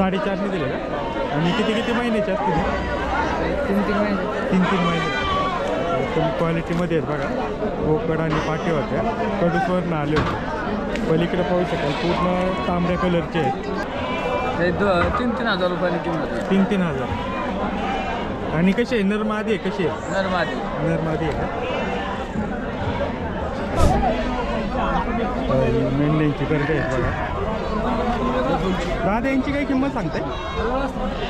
साडेचारने दिले का? आणि किती किती महिन्याचे असतील? तीन तीन महिने. तीन तीन महिने तुम्ही क्वालिटीमध्ये आहेत बघा. बोकड आणि पाटे होत्या कडूसवरनं आले होते. पलीकडे पाहू शकाल. पूर्ण तांबड्या कलरचे आहेत. तीन तीन हजार रुपयाने किंमत आहे. तीन तीन हजार. आणि कशी आहे? नरमादी आहे कशी आहे? नरमादी नरमादी आहे का? मेंढ्यांची करते आहेत बघा. दादा यांची काही किंमत सांगताय?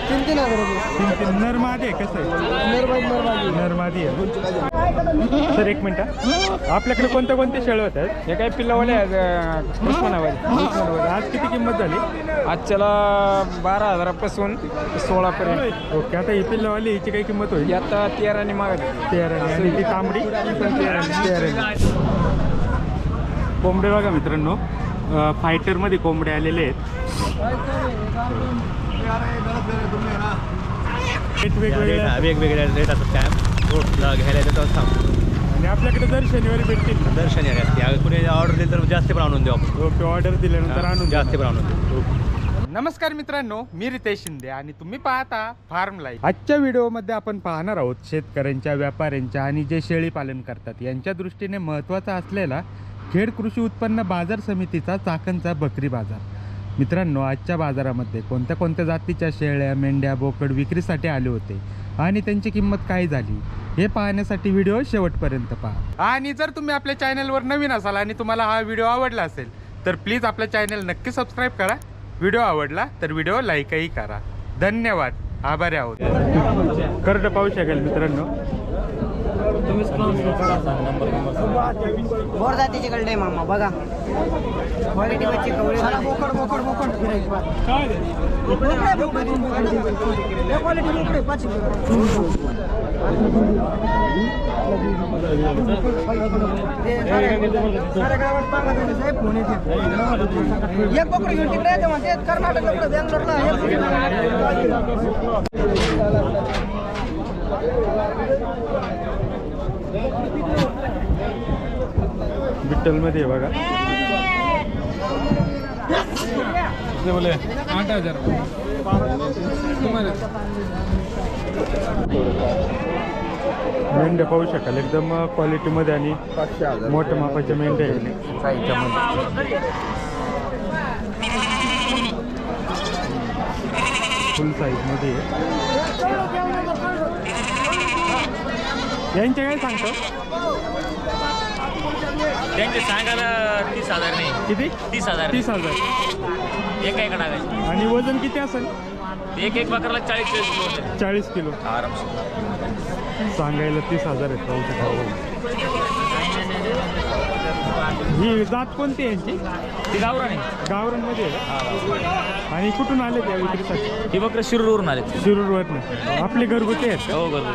तीन तीन हजार तीन तीन नरमादी आहे कसं आहे? नरमादी आहे. सर एक मिनिट. आपल्याकडे कोणत्या कोणते शेळ होत आहेत हे काय पिल्लावाले उस्मानाबादी आज किती किंमत झाली? आजच्याला बारा हजारापासून सोळापर्यंत. ओके आता ही पिल्लावाली हिची काही किंमत होईल? आता तेराने मागत तेराने. आणि ती तांबडी? ती पण तेराने. तेराने. कोंबडे बघा मित्रांनो. फायटरमध्ये कोंबडे आलेले आहेत. रेट वेगवेगळे असतात. वेगवेगळ्या रेट असतात काय रोडला घ्यायला येतात तेव्हा सांग आणि आपल्याकडे दर शनिवारी भेटतील. ना दर्शन या कुणी ऑर्डर दिली तर जास्त पण आणून देऊ आपण. ओके ऑर्डर दिल्यानंतर आणून जास्त. पण आणून देऊ. नमस्कार मित्रांनो मी रितेश शिंदे आणि तुम्ही पाहता फार्म लाईफ आजच्या व्हिडिओमध्ये आपण पाहणार आहोत शेतकऱ्यांच्या व्यापाऱ्यांच्या आणि जे शेळी पालन करतात यांच्या दृष्टीने महत्त्वाचा असलेला खेड कृषी उत्पन्न बाजार समितीचा चाकणचा बकरी बाजार. मित्रांनो आजच्या बाजारामध्ये कोणत्या कोणत्या जातीच्या शेळ्या मेंढ्या बोकड विक्रीसाठी आले होते आणि त्यांची किंमत काय झाली हे पाहण्यासाठी व्हिडिओ शेवटपर्यंत पहा. आणि जर तुम्ही आपल्या चॅनलवर नवीन असाल आणि तुम्हाला हा व्हिडिओ आवडला असेल तर प्लीज आपल्या चॅनल नक्की सबस्क्राईब करा. व्हिडिओ आवडला तर व्हिडिओ लाईकही करा. धन्यवाद. आभारी आहोत. करड पाहू शकेल मित्रांनो? बोर जातीचे कळले मामा बघा. क्वालिटी बच्चे कवळे बोकड बोकड बोकड क्वालिटी बोकडे पाच एक बोकड घेऊन तिकडे येते म्हणते कर्नाटकला बँगलोरला? विठ्ठलमध्ये आहे बघा. बोले आठ हजार मेंढ्या पाहू शकाल एकदम क्वालिटीमध्ये आणि मोठ्या मापाच्या मेंढ्या फुल साईजमध्ये यांचे काय सांगतो. त्यांचे सांगायला तीस हजार नाही. किती? तीस हजार. तीस हजार. एक एका आणि वजन किती असेल? एक एक बकरला चाळीस चाळीस किलो चाळीस किलो. आरामशीर. सांगायला तीस हजार आहेत ही जात कोणती आहे यांची? ती गावरा नाही गावरांमध्ये आहे का? आणि कुठून आले त्या विक्रीसाठी? ही बकरं शिरूरवरून आले शिरूरवरनं. आपले घरगुती आहेत? हो बरोबर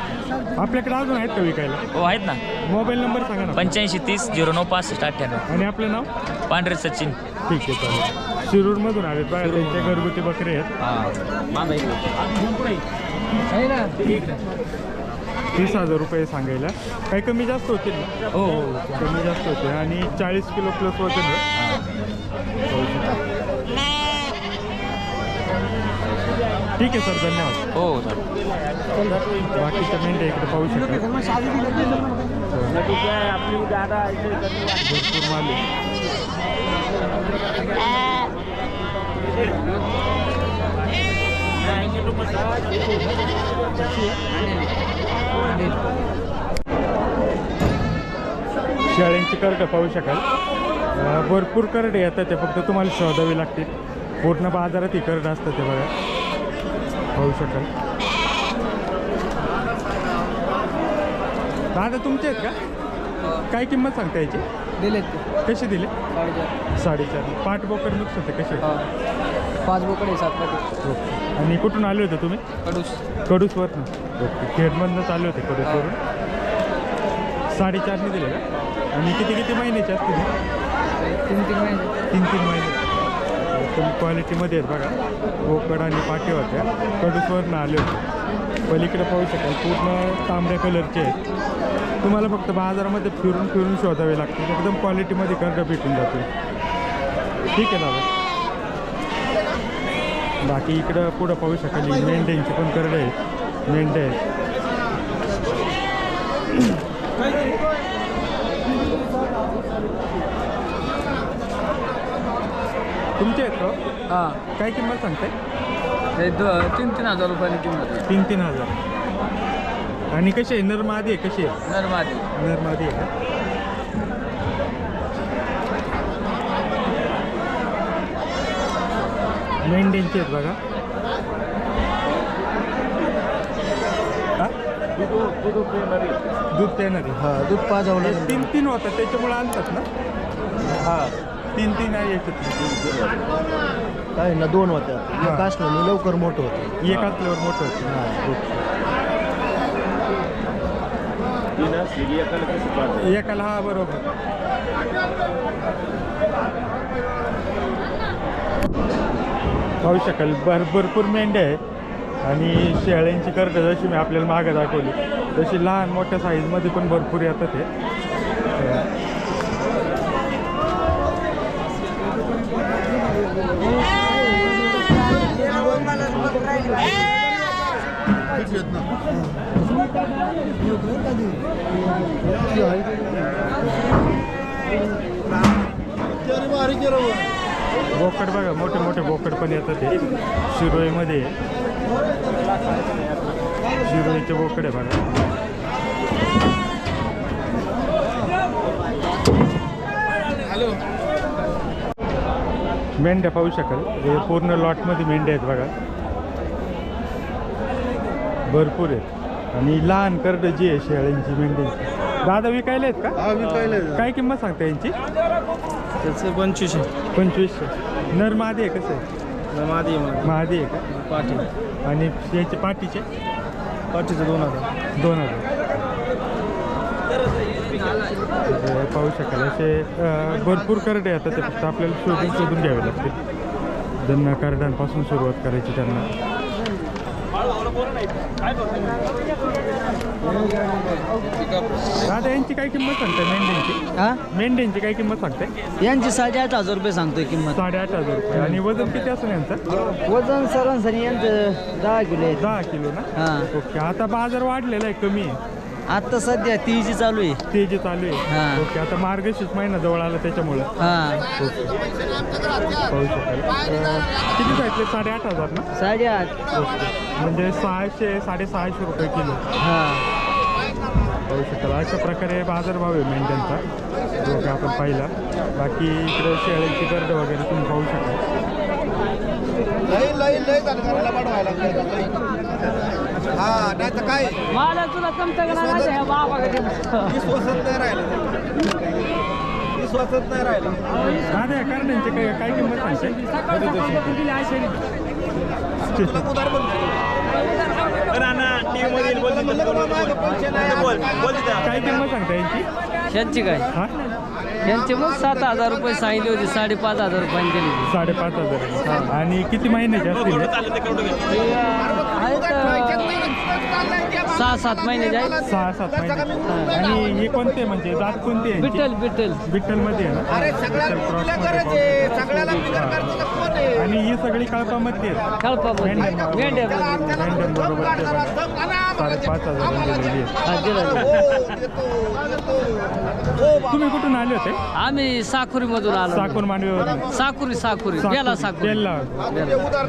का आपल्याकडे अजून आहेत का विकायला? हो आहेत ना. मोबाईल नंबर सांगा ना. पंच्याऐंशी तीस झिरो नऊ पासष्ट अठ्ठ्याण्णव. आणि आपलं नाव? पांढरे सचिन. ठीक आहे चालेल. शिरूरमधून आले बघा त्यांचे घरगुती बकरे आहेत. हां. तीस हजार रुपये सांगायला. काही कमी जास्त होतील ना? हो हो. कमी जास्त होते आणि चाळीस किलो प्लस वजन आहे. ठीक आहे सर. धन्यवाद. हो चालेल बाकीच्या मेंढ्या इकडे पाहू शकता. भरपूर माल आहे. शेळ्यांची कर्ड पाहू शकाल. भरपूर करडे येतात ते फक्त तुम्हाला शोधावी लागतील. पूर्ण बाजारात ही कर्ड असतं ते बघा. पाहू शकाल. दादा तुमचे आहेत का? काय किंमत सांगता याची? दिलेत ते. कसे दिले? साडेचार. साडेचार. पाठ बोकड मिक्स होते कसे? हा. पाच बोकडे सात पाकिट ओके. आणि कुठून आले होते तुम्ही? कडूस. कडूसवरनं. ओके. खेडमधनं चालू होते कडूसवरून साडेचारने दिले का? आणि किती किती महिन्याचे असतील हे? तीन तीन महिने. तीन तीन महिने. तुम्ही क्वालिटीमध्ये आहेत बघा. बोकड आणि पाटे होत्या. कडूसवरनं आले होते. पलीकडे पाहू शकाल. पूर्ण तांबड्या कलरचे आहेत. तुम्हाला फक्त बाजारामध्ये फिरून फिरून शोधावे लागतील. एकदम क्वालिटीमध्ये कर्ज भेटून जातील. ठीक आहे दादा. बाकी इकडं पुढं पाहू शकाल. मेंढ्यांची पण करडे आहेत. मेंढ्या आहेत. तुमचे आहेत का? हो? काय किंमत सांगते तीन तीन हजार रुपयाने किंमत तीन तीन हजार. आणि कसे आहे? नरमादी आहे कशी आहे? नरमादी नरमादी आहे का? मेंढ्यांचे आहेत बघा. हा? दूध देणारी हां दूध पाजावलं हे तीन तीन होतात त्याच्यामुळे आणतात ना? हा. तीन तीन आहे काय ना दोन होत्या. हा. एक असलं मी लवकर मोठं होतं. एक असल्यावर मोठं होतं. एकाला हा बरोबर. पाहू शकाल भर भरपूर मेंढ्या आहे आणि शेळ्यांची करड जशी मी आपल्याला मागं दाखवली तशी लहान मोठ्या साईजमध्ये पण भरपूर येतात ते बोकड बघा मोठे मोठे बोकड पण येतात ते शिरोईमध्ये. शिरोईचे बोकड आहे बघा. मेंढ्या पाहू शकाल. हे पूर्ण लॉटमध्ये मेंढ्या आहेत बघा. भरपूर आहेत. आणि लहान करड जी आहे शेळ्यांची मेंढ्यांची दादा विकायला आहेत का? हा विकायला काय किंमत सांगता यांची? त्याचं पंचवीसशे. पंचवीसशे. नर मादी आहे कसं आहे? मादी महादी आहे का? पाठी. आणि याचे पाठीचे? पाठीचं दोन हजार. दोन हजार. तर पाहू शकाल असे अं, भरपूर करडे आता ते फक्त आपल्याला शोधून शोधून घ्यावे लागतील. ज्यांना करड्यांपासून सुरुवात करायची त्यांना. दादा यांची काय किंमत सांगते मेंढ्यांची? हां? मेंढ्यांची काय किंमत सांगते यांची साडेआठ हजार रुपये सांगतोय किंमत. साडेआठ हजार रुपये. आणि वजन किती असेल यांचं? वजन सरासरी यांचं दहा किलो आहे. दहा किलो ना? हां. ओके आता बाजार वाढलेला आहे कमी. आहे आत्ता सध्या तीजी चालू आहे. ते जे चालू आहे. हां. ओके आता मार्गशीर्ष महिना जवळ आला त्याच्यामुळं. हां. पाहू शकाल. अं, किती सांगितले? साडेआठ हजार ना? साडेआठ. ओके. म्हणजे सहाशे साडेसहाशे रुपये किलो. हां. पाहू शकाल अशा प्रकारे बाजारभाव आहे मेंढ्यांचा जो की आपण पाहिला. बाकी इकडे शेळ्यांची गर्द वगैरे तुम्ही पाहू शकाल. हा नाही तर काय? मला तुला नाही राहिला. राहिला. काय काय किंमत सांगते काय किंमत सांगता यांची यांची काय हा यांचे मग सात हजार रुपये सांगितले होते साडेपाच हजार रुपयांनी दिली होती. साडेपाच हजार आणि किती महिन्याचे असतील हे? ते, अं, सहा सात महिने जाईल. सहा सात महिने. आणि हे कोणते म्हणजे? जात कोणती आहे? विठ्ठलमध्ये ना? अरे विठ्ठल. सगळ्याला करतो तर कोण आहे? आणि ही सगळी कळपामध्ये आहेत. कळपामध्ये. मेंढ्या. मेंढ्या बरोबर. साडेपाच हजार दिलेली आहे हा दिला दिला. हो देतो देतो. हो बा- तुम्ही कुठून आले होते? आम्ही साकुरी मधून आलो. साकोर मांडवीवरून. साकुरी साकुरी बेला साकुरी बेल्ला ते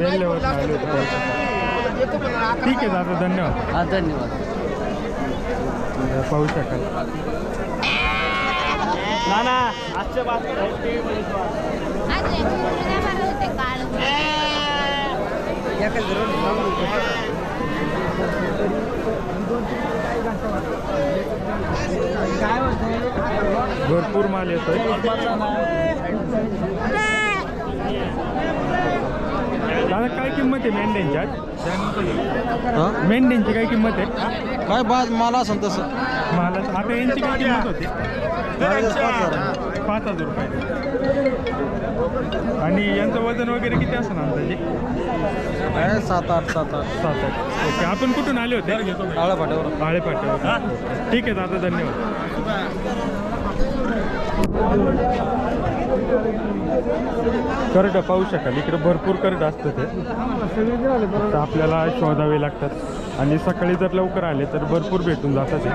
नाही. ठीक आहे दादा. धन्यवाद. हा धन्यवाद. पाहू शकाल. भरपूर माल येतोय. दादा काय किंमत आहे मेंढ्यांची आज? मेंढ्यांची काय किंमत आहे? काय बाज मला असं तसं. मला आता यांची काय किंमत होती? पाच हजार रुपये. आणि यांचं वजन वगैरे किती असं अंदाजे? सात आठ सात आठ. सात आठ. ओके आपण कुठून आले होते? आळा फाट्यावर आळेपाट्यावर. ठीक आहे दादा धन्यवाद. करडं पाहू शकाल. इकडे भरपूर करडं असतं ते. तर आपल्याला शोधावे लागतात. आणि सकाळी जर लवकर आले तर भरपूर भेटून जातात ते.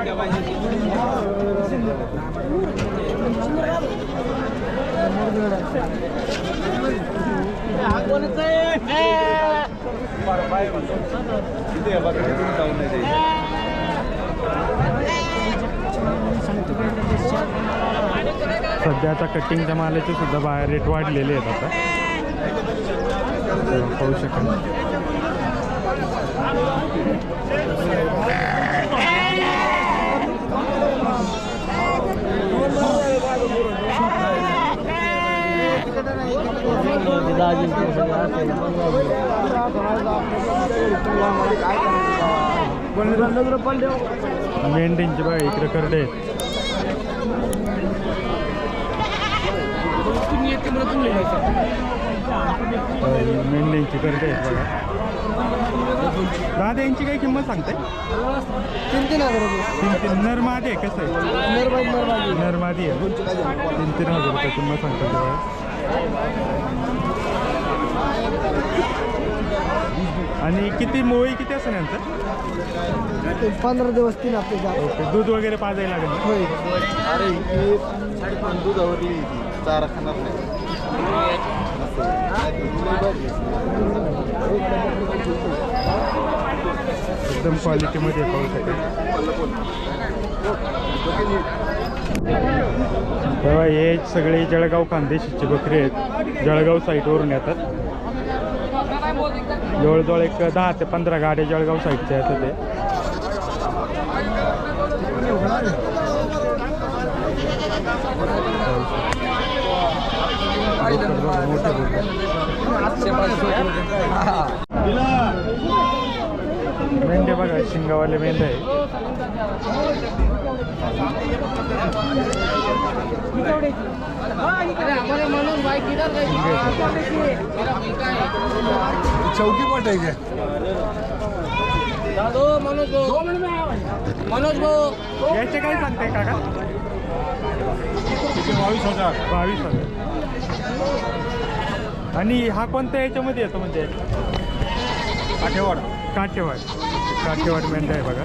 सध्या आता कटिंगच्या मालाचे सुद्धा बाहेर रेट वाढलेले आहेत आता. पाहू शकाल. मेंढींचे बघा इकडे करडे आहेत अं, ही मेंढ्यांची बघा दादा यांची काय किंमत सांगते तीन तीन हजार रुपये तीन तीन नर मादी आहे कसं आहे? नरबाई नरबाई नर मादी आहे तीन तीन हजार रुपये किंमत सांगतात तेव्हा आणि किती मोळी किती असेल यांचं? पंधरा दिवस तीन ओके दूध वगैरे पाजायला लागेल? होय अरे साडेपाच दुधावरली चारा खाणार नाही. एकदम क्वालिटीमध्ये पाहू शकेल तेव्हा हे सगळे जळगाव खानदेशीचे बकरी आहेत. जळगाव साईडवरून येतात. जवळजवळ एक दहा ते पंधरा गाड्या जळगाव साईडच्या आहेत ते मोठे मेंढे बघा शिंगावाले मेंढे आहे चौकी पण आहे याचे काय सांगताय काका? बावीस हजार। बावीस हजार। आणि हा कोणत्या याच्यामध्ये येतो म्हणजे? काठेवाड. काठेवाड. काठेवाड मेंढा आहे बघा.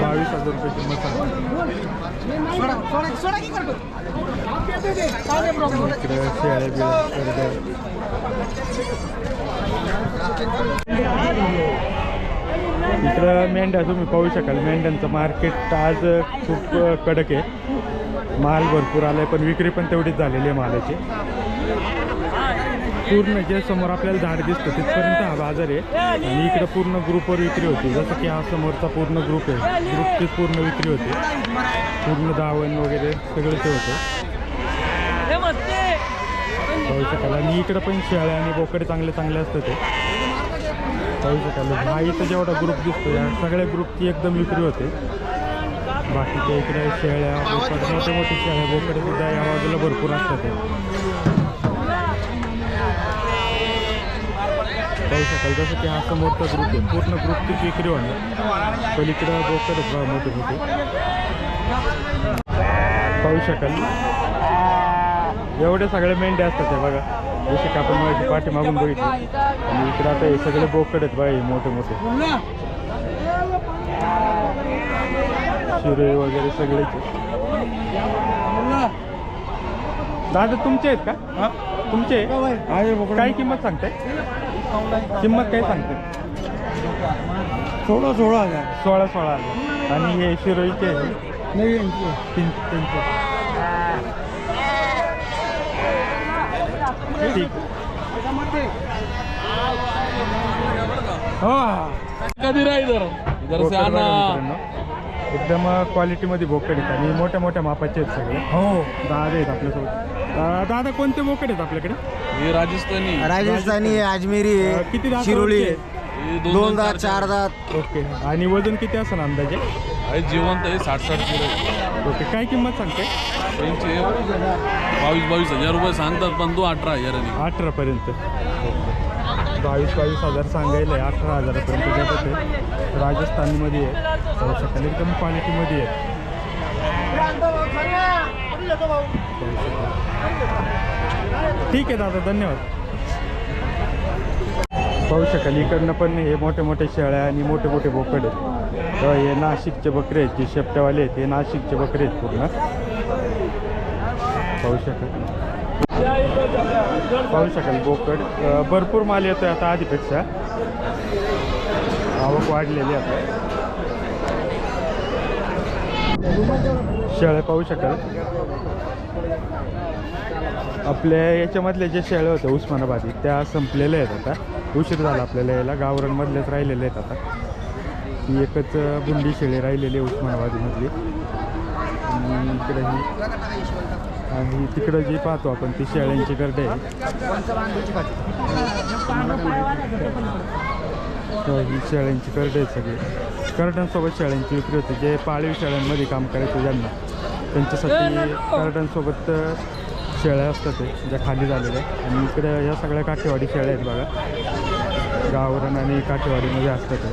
बावीस हजार रुपये किंमत इकडे मेंढ्या तुम्ही पाहू शकाल. मेंढ्यांचं मार्केट आज खूप कडक आहे. माल भरपूर आलाय पण विक्री पण तेवढीच झालेली आहे मालाची. पूर्ण जे समोर आपल्याला झाड दिसतं तिथपर्यंत हा बाजार आहे. आणि इकडं पूर्ण ग्रुपवर विक्री होती. जसं की हा समोरचा पूर्ण ग्रुप आहे. ग्रुपची पूर्ण विक्री होती. पूर्ण दावण वगैरे सगळं ते होतं. पाहू शकाल. आणि इकडं पण शेळ्या आणि बोकडे चांगले चांगले असतं ते. पाहू शकाल. हा इथं जेवढा ग्रुप दिसतो या सगळ्या ग्रुपची एकदम विक्री होते. बाकीच्या इकडे शेळ्या मोठ्या मोठे मोठे शेळ्या बोकडे सुद्धा या बाजूला भरपूर असतात. पाहू शकाल जसं की हा समोरचा ग्रुप आहे. पूर्ण ग्रुपचीच विक्री होणार. पलीकडं बोकड मोठे मोठे. पाहू शकाल. एवढे सगळे मेंढे असतात हे बघा. जसे की आपण माझी पाठीमागून बघितले. आणि इकडे आता हे सगळे बोकड आहेत बघा हे मोठे मोठे. शिरे वगैरे सगळेच दादा तुमचे आहेत का? तुमचे? काय किंमत सांगते किंमत काय सांगते? सोळा सोळा हजार. सोळा सोळा हजार. आणि हे शिरोईचे आहे नवीन तीन तीनशे ठीक. हो. कधी राही इधर इधर बोकड बघा मित्रांनो. एकदम क्वालिटीमध्ये बोकड आहेत आणि मोठ्या मोठ्या मापाचे आहेत सगळे. हो. दादा आहेत आपल्यासोबत. अं, दादा कोणते बोकड आहेत आपल्याकडे? ये राजस्थानी. राजस्थानी आजमेरी अं, किती दात शिरोळी ये दोन दात चार दात. ओके. आणि वजन किती असं अंदाजे? आहे जिवंत आहे साठ साठ किलो ओके. काय किंमत सांगते? त्यांचे बावीस बावीस हजार रुपये सांगतात पण तो अठरा हजारांनी. अठरापर्यंत बावीस बावीस हजार सांगायला आहे अठरा हजारापर्यंत देतात ते राजस्थानमध्ये आहे. पाहू शकाल एकदम क्वालिटीमध्ये आहे. पाहू शकाल. ठीक आहे दादा धन्यवाद. पाहू शकाल इकडनं पण हे मोठे मोठे शेळ्या आणि मोठे मोठे बोकड आहेत. तर हे नाशिकचे बकरे आहेत जे शेपट्यावाले आहेत हे नाशिकचे बकरे आहेत पूर्ण. पाहू शकाल. पाहू शकाल बोकड. भरपूर माल येतोय आता आधीपेक्षा. आवक वाढलेली आता. शेळ्या पाहू शकाल. आपल्या याच्यामधले जे शेळे होते उस्मानाबादी त्या संपलेल्या आहेत आता. उशीर झाला आपल्याला यायला. गावरांमधलेच राहिलेले आहेत आता. ही एकच बुंडी शेळी राहिलेली आहे उस्मानाबादीमधली. आणि इकडे ही आणि तिकडं जी पाहतो आपण ती शेळ्यांची गर्दे आहे. तर ही शेळ्यांची करडे आहेत सगळी. करड्यांसोबत शेळ्यांची विक्री होते. जे पाळीव शेळ्यांमध्ये काम करायचं ज्यांना त्यांच्यासाठी करड्यांसोबत अ, शेळ्या असतात ते ज्या खाली झालेल्या आणि इकडे या सगळ्या काठेवाडी शेळ्या आहेत बघा. गावरण आणि काठेवाडीमध्ये असतात त्या.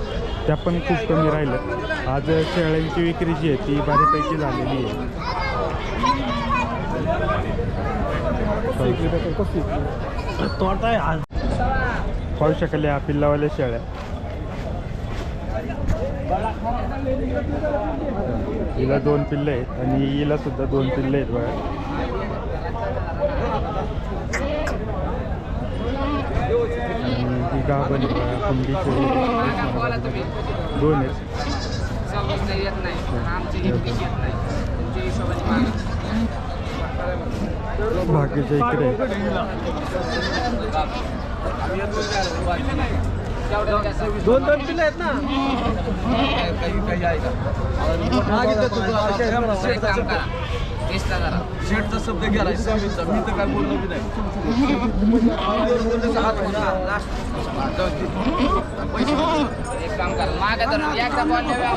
त्या पण खूप कमी राहिल्या. आज शेळ्यांची विक्री जी आहे ती बऱ्यापैकी झालेली आहे. पाहू शकले या पिल्लावाल्या शेळ्या. हिला दोन पिल्ले आहेत आणि हिला सुद्धा दोन पिल्ले आहेत बघा. आणि ही गाभण आहे कोंबडी आहे. दोन आहेत बाकीच्या इकडे दोन दोन पिल्ले आहेत ना शेटचा शब्द गेला सव्वीसचा मी तर काय बोललो बी नाही.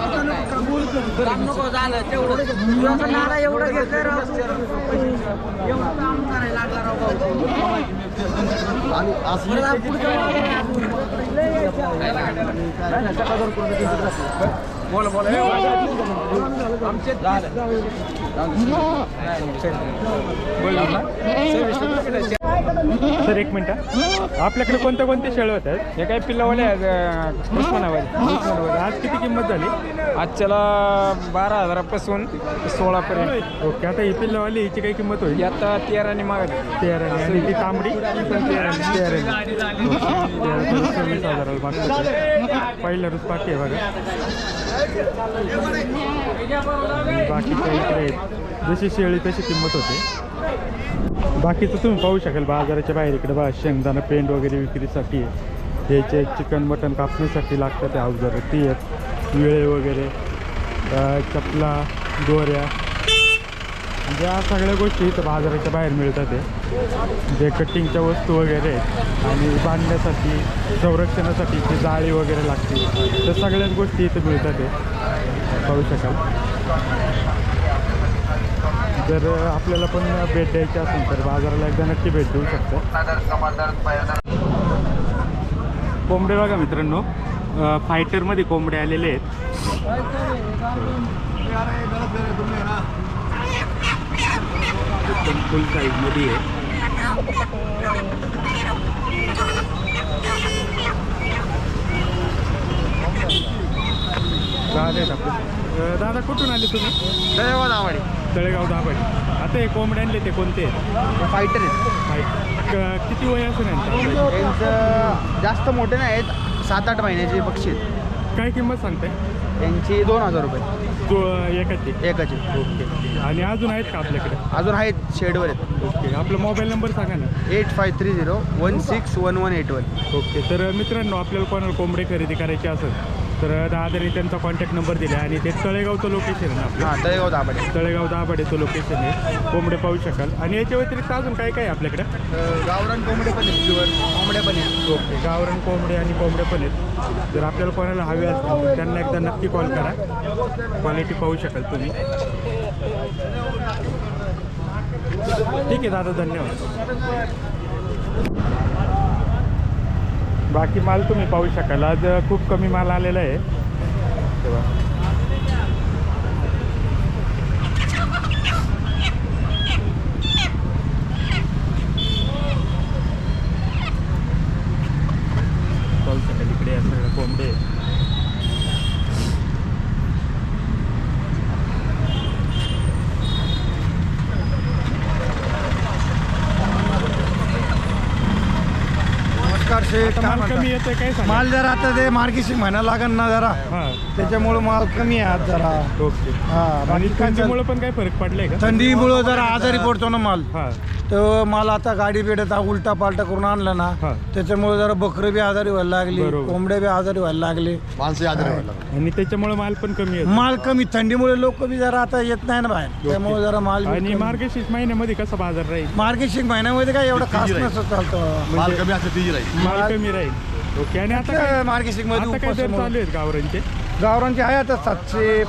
काम नको झालं तेवढं तुझं नाला एवढं घेतलं राव तू. एवढं काम करायला लागला राव भाऊ. आणि असं बोल बोल आमचे सर एक मिनटं. आपल्याकडे कोणत्या कोणत्या शेळ्या होत आहेत हे काय पिल्लावाले आहेत उस्मानाबादी आज किती किंमत झाली? आजच्याला बारा हजारापासून सोळापर्यंत ओके आता ही पिल्लावाली हिची काही किंमत होईल? आता तेराने मागत तेराने. आणि ती तांबडी? तेराने. तेराने सव्वीस हजाराला मागतात पहिला रुच बाकी आहे बघा. इकडे आहेत जशी शेळी तशी किंमत होते. बाकीचं तुम्ही पाहू शकाल बाजाराच्या बाहेर इकडे बा शेंगदाणा पेंट वगैरे विक्रीसाठी. आहे ह्याचे चिकन मटन कापणीसाठी लागतात ते अवजारं ती आहेत. विळे वगैरे चपला दोऱ्या. म्हणजे ज्या सगळ्या गोष्टी इथं बाजाराच्या बाहेर मिळतात आहे जे कटिंगच्या वस्तू वगैरे आहेत आणि बांधण्यासाठी संरक्षणासाठी जी जाळी वगैरे लागते. त्या सगळ्याच गोष्टी इथं मिळतात आहे पाहू शकाल. जर आपल्याला पण भेट द्यायची असेल तर बाजाराला एकदा नक्की भेट देऊ शकतो. कोंबडे बघा मित्रांनो फायटरमध्ये कोंबडे आलेले आहेत. फुल साईजमध्ये आहे. दादा दादा कुठून आले तुम्ही? धन्यवाद दावाडी तळेगाव दाभाडी आता हे कोंबडे आणले ते कोणते? आहेत. फायटर आहेत क- किती वय असेल यांचं? यांचं जास्त मोठे नाही आहेत. सात आठ महिन्याचे पक्षी आहेत. काय किंमत सांगताय? यांची दोन हजार रुपये. तो एकाची? एकाचे. ओके. आणि अजून आहेत का आपल्याकडे? अजून आहेत. शेडवर आहेत. ओके. आपला मोबाईल नंबर सांगा ना. Eight five three zero one six one one eight one. Okay. तर मित्रांनो आपल्याला कोणाला कोंबडे खरेदी करायचे असेल तर दादाने त्यांचा कॉन्टॅक्ट नंबर दिला आणि ते तळेगावचं लोकेशन आहे ना आपलं. हां तळेगाव दाभाडे. तळेगाव दाभाडेचं लोकेशन आहे. कोंबडे पाहू शकाल. आणि याच्या व्यतिरिक्त अजून काय काय आहे आपल्याकडे? गावरान कोंबडे पण आहेत प्युअर कोंबड्या पण आहेत. ओके गावरण कोंबडे आणि कोंबडे पण आहेत. जर आपल्याला कोणाला हवे असतील तर त्यांना एकदा नक्की कॉल करा. क्वालिटी पाहू शकाल तुम्ही. ठीक आहे दादा धन्यवाद. बाकी माल तुम्ही पाहू शकाल. आज खूप कमी माल आलेला आहे. तेव्हा आता काय माल म्हणता? कमी येतोय काय सांगा माल जरा आता ते मार्गीशी महिना लागन ना जरा. हा. त्याच्यामुळे माल कमी आहे आज जरा. ओके. हा आणि बाकी काय थंडीमुळे पण काय फरक पडलाय का? थंडीमुळे जरा आजारी पडतो ना माल. हा. तर माल आता गाडी बिड्यात उलटा पालटा करून आणला ना हा. त्याच्यामुळे जरा बकरं बी आजारी व्हायला लागली बरोबर. कोंबड्या बी आजारी व्हायला लागले. माणसं आदर आणि त्याच्यामुळे माल पण कमी येतो. माल कमी थंडीमुळे लोक बी जरा आता येत नाही ना बाहेर. त्यामुळे जरा माल बी आणि कमी. मार्गशीर्ष महिन्यामध्ये कसा बाजार राहील? मार्गशीर्ष महिन्यामध्ये काय एवढं खास नसतं चालतं. माल कमी तिची राहील. माल कमी राहील. ओके आणि आता काय मार्गशीर्ष आता काय दरमध्ये चालू आहेत गावरांचे गावरांचे आहे आता सातशे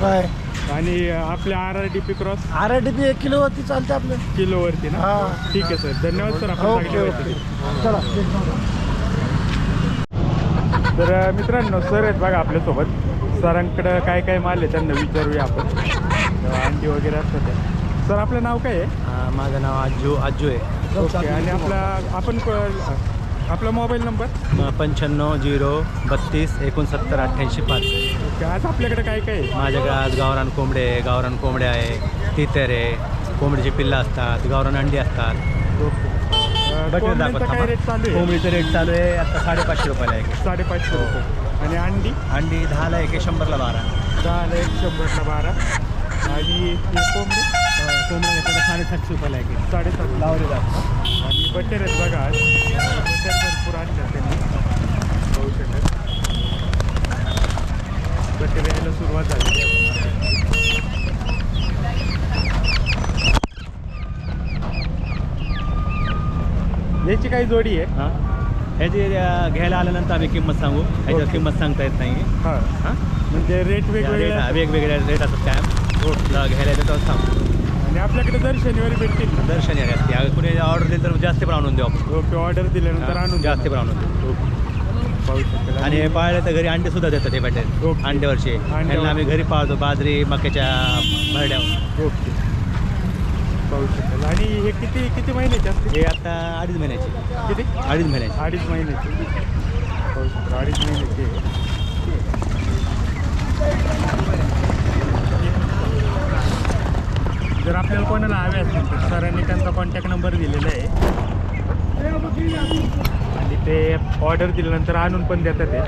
काय? आणि आपल्या R R D P cross R D P एक किलो वरती चालते आपलं. किलोवरती ना? हा. ठीक आहे सर. धन्यवाद सर. आपण ओके सांगितलं ओके. माहिती. चला. तर अ, मित्रांनो सर आहेत बघा आपल्यासोबत. सरांकडं काय काय माल आहे त्यांना विचारूया आपण. अ, अंडी वगैरे असतात ते. सर आपलं नाव काय आहे? माझं नाव आजू आजू आहे. ओके आणि आपला आपण क- आपला मोबाईल नंबर? पंच्याण्णव झिरो बत्तीस एकोणसत्तर अठ्ठ्याऐंशी पाच. ओके आज आपल्याकडे काय काय आहे? माझ्याकडे आज गावरान कोंबडे आहे गावरान कोंबडे आहे तितर आहे कोंबडीची पिल्लं असतात गावरान अंडी असतात. ओके. अ, बटर कोंबड्यांचा दाखवत काय रेट चालू आहे? कोंबडीचं रेट चालू आहे आता साडेपाचशे रुपयाला आहे साडेपाचशे रुपये. आणि अंडी? अंडी दहाला एक आहे शंभरला बारा. दहाला एक शंभरला बारा. आणि हे कोंबडी? घेतात साडेसातशे रुपयाला आहे. साडेसात लावले जातात. आणि बटर आहेत बघा आज. बटर भरपूर आणतात त्यांनी पाहू शकत सुरुवात झाली. याची काही जोडी आहे. हां? ह्याची घ्यायला आल्यानंतर आम्ही किंमत सांगू. ह्याच्यावर ओके. किंमत सांगता येत नाही हां. हां? म्हणजे रेट वेगवेगळे रेट असतात. वेगवेगळे रेट असतात काय घ्यायला येतं तेव्हा सांगू. आणि आपल्याकडे दर शनिवारी भेटतील. दर्शन या कुणी ऑर्डर दिली तर जास्त पण आणून देऊ आपण. ओके ऑर्डर दिल्यानंतर आणून जास्त. पण आणून देऊ. ओके. पाहू शकेल आणि पाळले तर घरी अंडे सुद्धा देतात हे ओके. अंड्यावरचे. अंड्यावर. त्यांना आम्ही घरी पाळतो बाजरी मक्याच्या भरड्यावर ओके. पाहू शकेल आणि हे किती किती महिन्याचे असते हे आता अडीच महिन्याचे. किती? अडीच महिन्याचे. अडीच महिन्याचे. पाहू शकतो. अडीच महिन्याचे. जर आपल्याला कोणाला हवे असतील तर सरांनी त्यांचा कॉन्टॅक्ट नंबर दिलेला आहे. आणि ते ऑर्डर दिल्यानंतर आणून पण देतात ते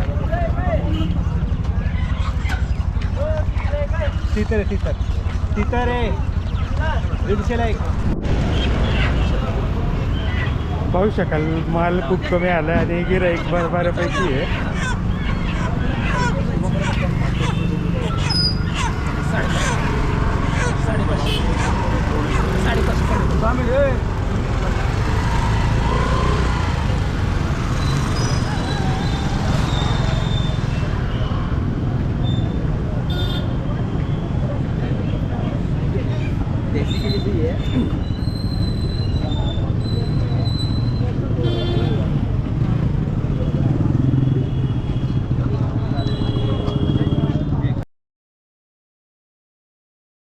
तिथं रे तिथं तिथं रे दीडशेला एक पाहू शकाल माल खूप कमी आला आणि गिराईक बार बारापैकी आहे. साडेपाचशे. साडेपाचशे.